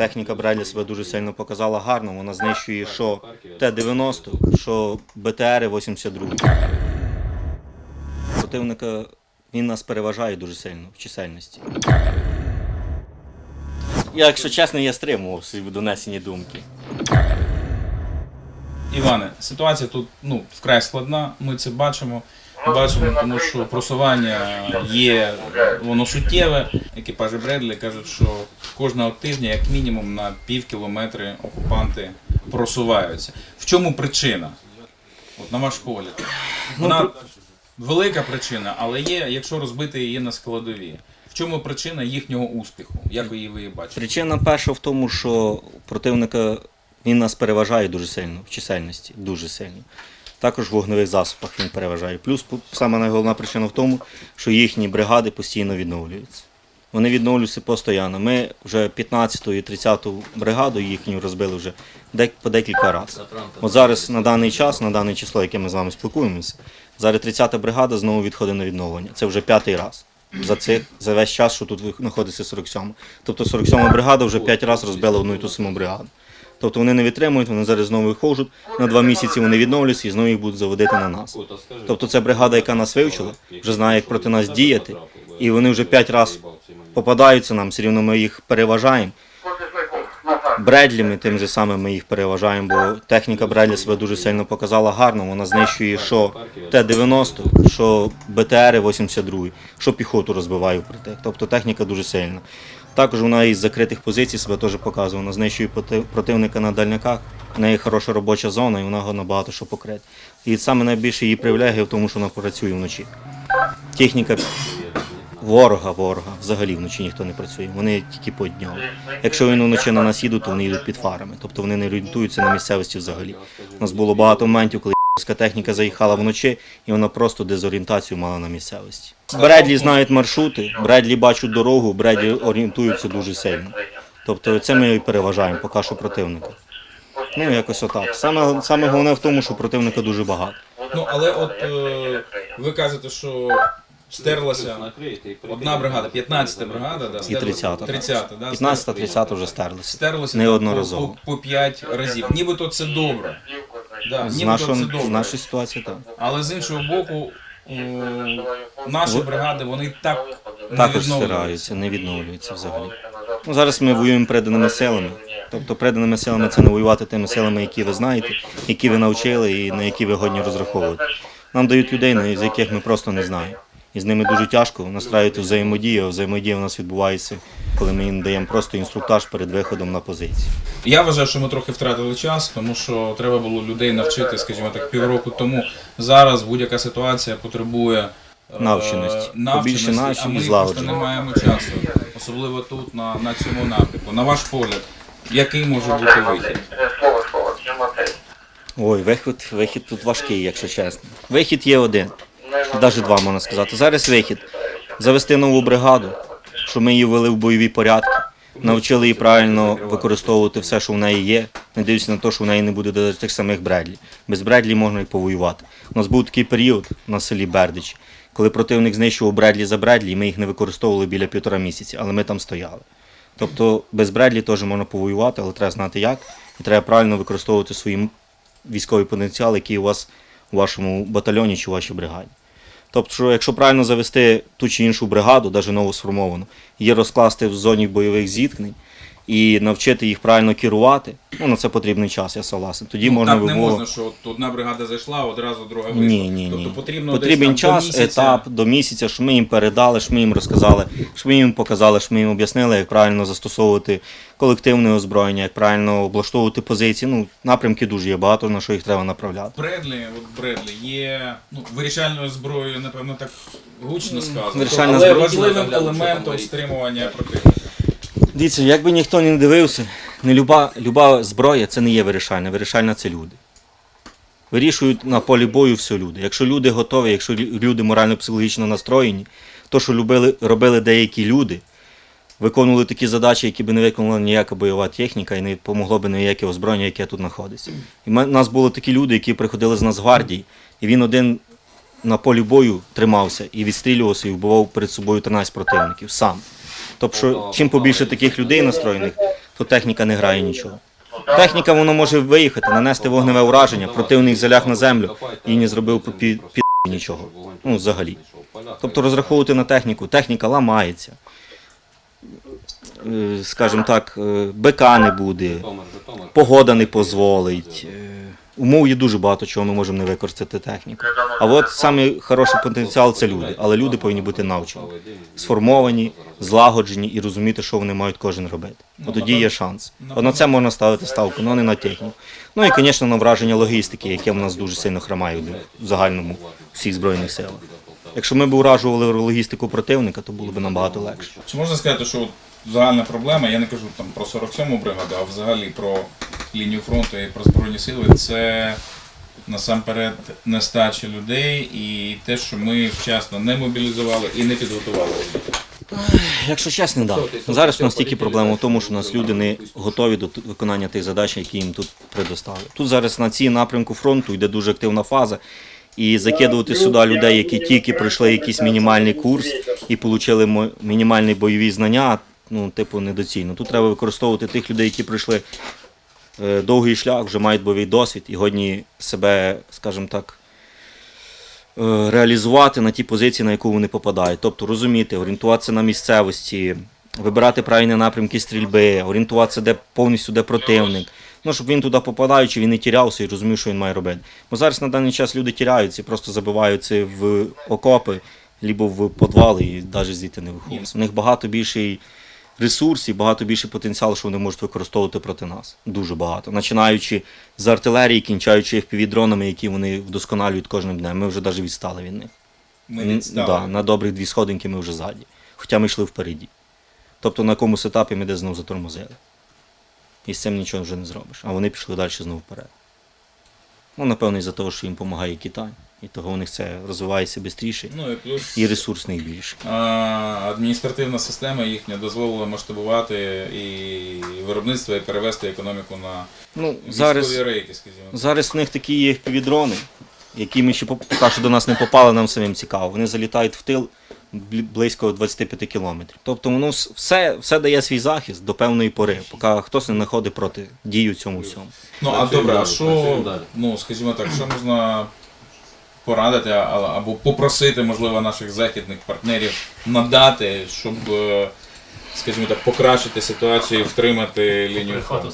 техніка Бредлі себе дуже сильно показала гарно. Вона знищує що Т-90, що БТРи 82. Противника він нас переважає дуже сильно в чисельності. Я, якщо чесно, я стримував свої донесені думки. Іване, ситуація тут ну, вкрай складна, ми це бачимо. Бачимо, тому що просування є воно суттєве. Екіпажі Бредлі кажуть, що кожного тижня, як мінімум, на пів кілометри окупанти просуваються. В чому причина? От на ваш погляд. Вона велика причина, але є, якщо розбити її на складові. В чому причина їхнього успіху? Як ви її ви бачите? Причина перша в тому, що противника він нас переважає дуже сильно в чисельності, дуже сильно. Також в вогневих засобах він переважає. Плюс саме найголовна причина в тому, що їхні бригади постійно відновлюються. Вони відновлюються постійно. Ми вже 15-ту і 30-ту бригаду їхню розбили вже по декілька разів. От зараз на даний час, на дане число, яке ми з вами спілкуємося, зараз 30-та бригада знову відходить на відновлення. Це вже п'ятий раз. За цих за весь час, що тут знаходиться 47. Тобто 47 бригада вже 5 разів розбила одну і ту саму бригаду. Тобто вони не витримують, вони зараз знову виходять, на два місяці вони відновлюються і знову їх будуть заводити на нас. Тобто це бригада, яка нас вивчила, вже знає, як проти нас діяти, і вони вже п'ять разів попадаються нам, все рівно ми їх переважаємо. Бредліми тим же самим ми їх переважаємо, бо техніка Бредлі себе дуже сильно показала гарно. Вона знищує що Т-90, що БТРи 82, що піхоту розбиває впритик. Тобто техніка дуже сильна. Також вона із закритих позицій себе теж показує. Вона знищує противника на дальняках. В неї хороша робоча зона і вона його набагато що покрити. І саме найбільше її привілегія в тому, що вона працює вночі. Техніка ворога, ворога. Взагалі вночі ніхто не працює. Вони тільки по дню. Якщо вони вночі на нас їдуть, то вони їдуть під фарами. Тобто вони не орієнтуються на місцевості взагалі. У нас було багато моментів, коли техніка заїхала вночі, і вона просто дезорієнтацію мала на місцевості. Бредлі знають маршрути, Бредлі бачать дорогу, Бредлі орієнтуються дуже сильно. Тобто це ми і переважаємо поки що противника. Ну, якось отак. Саме, саме головне в тому, що противника дуже багато. Ну, але от е, ви кажете, що стерлася одна бригада, 15-та бригада, да, І 30-та. 30-та, да, 15-30 вже стерлися. стерлося Неодноразово. по, по, по 5 разів. Нібито це добре. Да, З, нібито нашого, це з нашої ситуації так. Але з іншого боку, е, наші Ви- бригади вони так не Також відновлюються. стираються, не відновлюються взагалі. Ну, зараз ми воюємо преданими силами. Тобто преданими силами це не воювати тими силами, які ви знаєте, які ви навчили і на які ви годні розраховувати. Нам дають людей, на- з яких ми просто не знаємо. І з ними дуже тяжко настраювати взаємодію. Взаємодія у нас відбувається, коли ми їм даємо просто інструктаж перед виходом на позицію. Я вважаю, що ми трохи втратили час, тому що треба було людей навчити, скажімо так, півроку тому. Зараз будь-яка ситуація потребує е, Навченості. Побільше навчені а ми просто не маємо часу, особливо тут, на, на цьому напрямку. На ваш погляд, який може бути вихід? Ой, вихід, вихід тут важкий, якщо чесно. Вихід є один. Навіть два можна сказати. Зараз вихід. Завести нову бригаду, щоб ми її ввели в бойові порядки, навчили її правильно використовувати все, що в неї є, не дивлячись на те, що в неї не буде навіть тих самих Бредлі. Без Бредлі можна і повоювати. У нас був такий період на селі Бердич, коли противник знищував Бредлі за Бредлі, і ми їх не використовували біля півтора місяці, але ми там стояли. Тобто без Бредлі теж можна повоювати, але треба знати як, і треба правильно використовувати свій військовий потенціал, який у вас у вашому батальйоні чи у вашій бригаді. Тобто, що якщо правильно завести ту чи іншу бригаду, навіть нову сформовану, її розкласти в зоні бойових зіткнень і навчити їх правильно керувати, ну на це потрібний час, я согласен. Тоді можна так не можна, що от одна бригада зайшла, одразу друга вийшла. Ні, ні, ні. Тобто потрібно Потрібен десь там час, до місяця. етап до місяця, що ми їм передали, що ми їм розказали, що ми їм показали, що ми їм об'яснили, як правильно застосовувати колективне озброєння, як правильно облаштовувати позиції. Ну, напрямки дуже є багато, на що їх треба направляти. Бредлі, от Бредлі є ну, вирішальною зброєю, напевно, так гучно сказано. вирішальна але зброя. важливим елементом стримування противника. Дивіться, як би ніхто не дивився, не люба, люба зброя це не є вирішальна. Вирішальна це люди. Вирішують на полі бою все люди. Якщо люди готові, якщо люди морально-психологічно настроєні, то, що любили, робили деякі люди, виконували такі задачі, які би не виконала ніяка бойова техніка і не допомогло б ніяке озброєння, яке тут знаходиться. І у нас були такі люди, які приходили з Нацгвардії, і він один на полі бою тримався і відстрілювався і вбивав перед собою 13 противників сам. Тобто, чим побільше таких людей настроєних, то техніка не грає нічого. Техніка воно може виїхати, нанести вогневе ураження, противник заляг на землю і не зробив під, нічого. Ну, взагалі. Тобто розраховувати на техніку, техніка ламається. Е, Скажімо так, е, БК не буде, погода не дозволить. Умов є дуже багато чого ми можемо не використати техніку. А от саме хороший потенціал це люди. Але люди повинні бути навчені, сформовані, злагоджені і розуміти, що вони мають кожен робити. От тоді є шанс. От на це можна ставити ставку, але не на техніку. Ну і, звісно, на враження логістики, яке в нас дуже сильно хромає в загальному всіх збройних силах. Якщо ми б уражували логістику противника, то було б набагато легше. Чи можна сказати, що загальна проблема, я не кажу там про 47-му бригаду, а взагалі про лінію фронту і про Збройні сили, це насамперед нестача людей і те, що ми вчасно не мобілізували і не підготували. Якщо чесно. Да. Зараз у нас тільки проблема в тому, що у нас люди не готові до виконання тих задач, які їм тут предоставили. Тут зараз на цій напрямку фронту йде дуже активна фаза. І закидувати сюди людей, які тільки пройшли якийсь мінімальний курс і отримали мінімальні бойові знання, ну, типу, недоцільно. Тут треба використовувати тих людей, які пройшли довгий шлях, вже мають бойовий досвід і годні себе, скажімо так, е, реалізувати на ті позиції, на яку вони попадають. Тобто розуміти, орієнтуватися на місцевості, вибирати правильні напрямки стрільби, орієнтуватися, де повністю де противник. Ну, щоб він туди попадаючи, він не тірявся і розумів, що він має робити. Бо зараз на даний час люди тіряються, просто забиваються в окопи, либо в підвали і навіть звідти не виходять. У них багато більший ресурс і багато більший потенціал, що вони можуть використовувати проти нас. Дуже багато. Починаючи з артилерії, кінчаючи FPV-дронами, які вони вдосконалюють кожним днем. Ми вже навіть відстали від них. Ми відстали. Да, на добрих дві сходинки ми вже ззаді. Хоча ми йшли впереді. Тобто на якомусь етапі ми десь знову затормозили. І з цим нічого вже не зробиш. А вони пішли далі знову вперед. Ну, напевно, із-за того, що їм допомагає Китай. І того у них це розвивається швидше Ну і плюс і ресурс в них більше. а, адміністративна система їхня дозволила масштабувати і виробництво, і перевести економіку на Ну, зараз, рейки, скажімо. зараз в них такі є FPV-дрони, які ми ще поки що до нас не попали, нам самим цікаво. Вони залітають в тил близько 25 кілометрів. Тобто воно все, все дає свій захист до певної пори, поки хтось не знаходить проти дію цьому всьому. Ну а добре, а що, ну скажімо так, що можна порадити або попросити, можливо, наших західних партнерів надати, щоб, е, скажімо так, покращити ситуацію і втримати лінію фронту?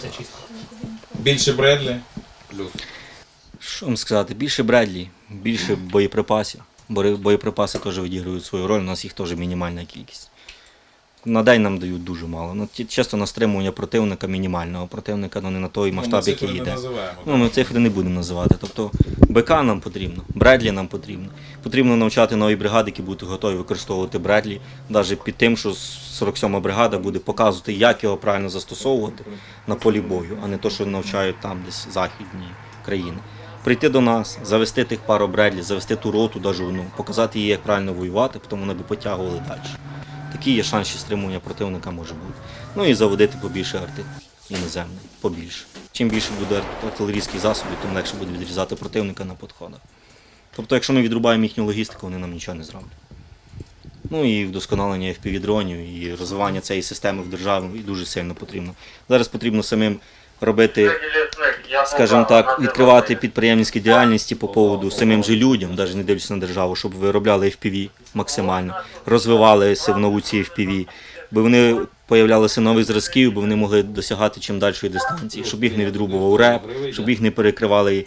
Більше Бредлі? Плюс. Що вам сказати? Більше Бредлі, більше боєприпасів. Боєприпаси теж відіграють свою роль, у нас їх теж мінімальна кількість. На день нам дають дуже мало. Ну, ті- часто на стримування противника мінімального противника, ну не на той Ну, масштаб, цифри який йде. Ну, ми цифри не будемо називати. Тобто БК нам потрібно, Бредлі нам потрібно. Потрібно навчати нові бригади, які будуть готові використовувати Бредлі, навіть під тим, що 47-ма бригада буде показувати, як його правильно застосовувати на полі бою, а не то, що навчають там десь західні країни. Прийти до нас, завести тих пару Бредлі, завести ту роту, даже, ну, показати їй, як правильно воювати, потім вони б потягували далі. Такі є шанси стримування противника може бути. Ну і заводити побільше арти іноземної, побільше. Чим більше буде ар- артилерійських засобів, тим легше буде відрізати противника на підходах. Тобто, якщо ми відрубаємо їхню логістику, вони нам нічого не зроблять. Ну і вдосконалення FPV-дронів, і розвивання цієї системи в державі дуже сильно потрібно. Зараз потрібно самим робити скажімо так, відкривати підприємницькі діяльності по поводу самим же людям, навіть не дивлячись на державу, щоб виробляли FPV максимально, розвивалися в науці FPV, бо вони появлялися нових зразків, бо вони могли досягати чим дальшої дистанції, щоб їх не відрубував реп, щоб їх не перекривали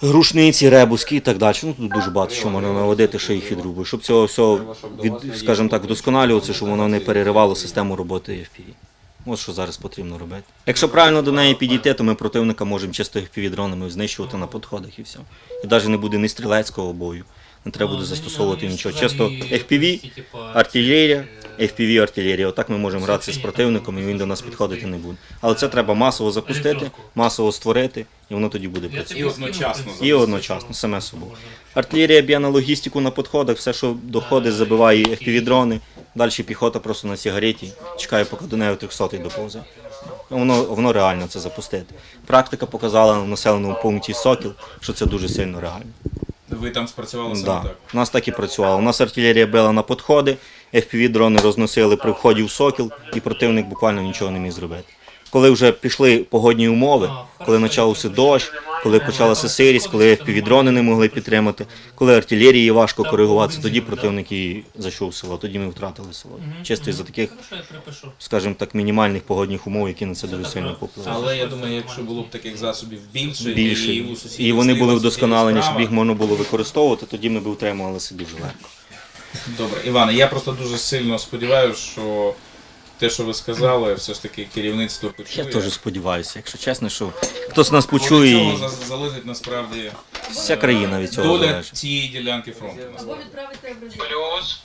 грушниці, ребуски і так далі. Ну тут дуже багато що можна наводити, що їх відрубує. Щоб цього всього, від, скажімо так, вдосконалюватися, щоб воно не переривало систему роботи FPV. Ось що зараз потрібно робити. Якщо правильно до неї підійти, то ми противника можемо чисто FPV-дронами знищувати на підходах і все. І навіть не буде ні стрілецького бою, не треба буде застосовувати нічого. Чисто FPV, артилерія, FPV, артилерія. Отак ми можемо гратися з противником, і він до нас підходити не буде. Але це треба масово запустити, масово створити, і воно тоді буде працювати. І одночасно. І одночасно, саме собою. Артилерія б'є на логістику на підходах, все, що доходить, забиває FPV-дрони. Далі піхота просто на сигареті чекає, поки до неї 300 доповзе. Воно, воно реально це запустити. Практика показала в населеному пункті Сокіл, що це дуже сильно реально. Ви там спрацювали саме Да. так. У нас так і працювало. У нас артилерія била на підходи, FPV-дрони розносили при вході в сокіл, і противник буквально нічого не міг зробити. Коли вже пішли погодні умови, коли почався дощ, коли почалася сирість, коли FPV-дрони не могли підтримати, коли артилерії важко коригуватися, тоді противник і зайшов в село, тоді ми втратили село. Чисто із-за таких, скажімо так, мінімальних погодних умов, які на це дуже сильно впливали. Але я думаю, якщо було б таких засобів більше, Більше. і, у І вони були вдосконалені, щоб їх можна було використовувати, тоді ми б утримувалися дуже легко. Добре, Іване, я просто дуже сильно сподіваюся, що те, що ви сказали, все ж таки керівництво Я теж сподіваюся, якщо чесно, що хтось нас Бо від почує, цього за- залежить насправді вся країна від цього доля залежить. цієї ділянки фронту. Або відправити в Бразилію. Плюс